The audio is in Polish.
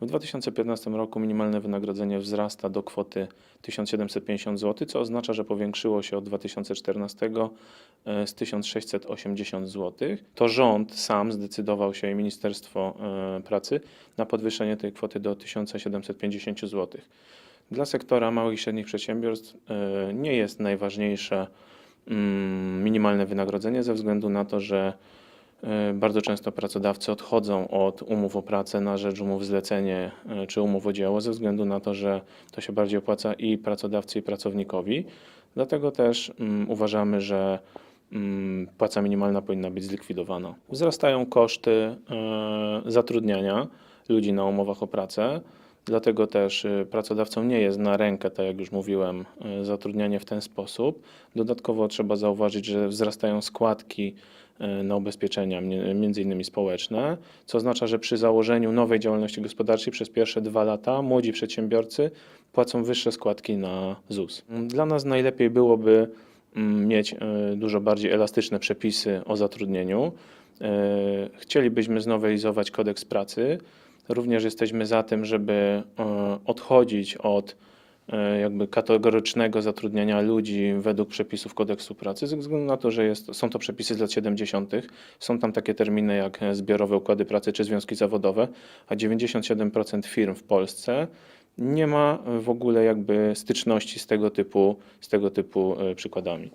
W 2015 roku minimalne wynagrodzenie wzrasta do kwoty 1750 zł, co oznacza, że powiększyło się od 2014 e, z 1680 zł. To rząd sam zdecydował się i Ministerstwo e, Pracy na podwyższenie tej kwoty do 1750 zł. Dla sektora małych i średnich przedsiębiorstw e, nie jest najważniejsze mm, minimalne wynagrodzenie ze względu na to, że Bardzo często pracodawcy odchodzą od umów o pracę na rzecz umów zlecenie e, czy umów o dzieło ze względu na to, że to się bardziej opłaca i pracodawcy, i pracownikowi. Dlatego też mm, uważamy, że mm, płaca minimalna powinna być zlikwidowana. Wzrastają koszty e, zatrudniania ludzi na umowach o pracę. Dlatego też y, pracodawcom nie jest na rękę, tak jak już mówiłem, y, zatrudnianie w ten sposób. Dodatkowo trzeba zauważyć, że wzrastają składki y, na ubezpieczenia, między innymi społeczne, co oznacza, że przy założeniu nowej działalności gospodarczej przez pierwsze dwa lata młodzi przedsiębiorcy płacą wyższe składki na ZUS. Dla nas najlepiej byłoby mm, mieć dużo bardziej elastyczne przepisy o zatrudnieniu. Chcielibyśmy znowelizować kodeks pracy. Również jesteśmy za tym, żeby e, odchodzić od e, jakby kategorycznego zatrudniania ludzi według przepisów kodeksu pracy, ze względu na to, że jest, są to przepisy z lat 70. Są tam takie terminy jak zbiorowe układy pracy czy związki zawodowe, a 97% firm w Polsce nie ma w ogóle jakby styczności z tego typu, z tego typu e, przykładami.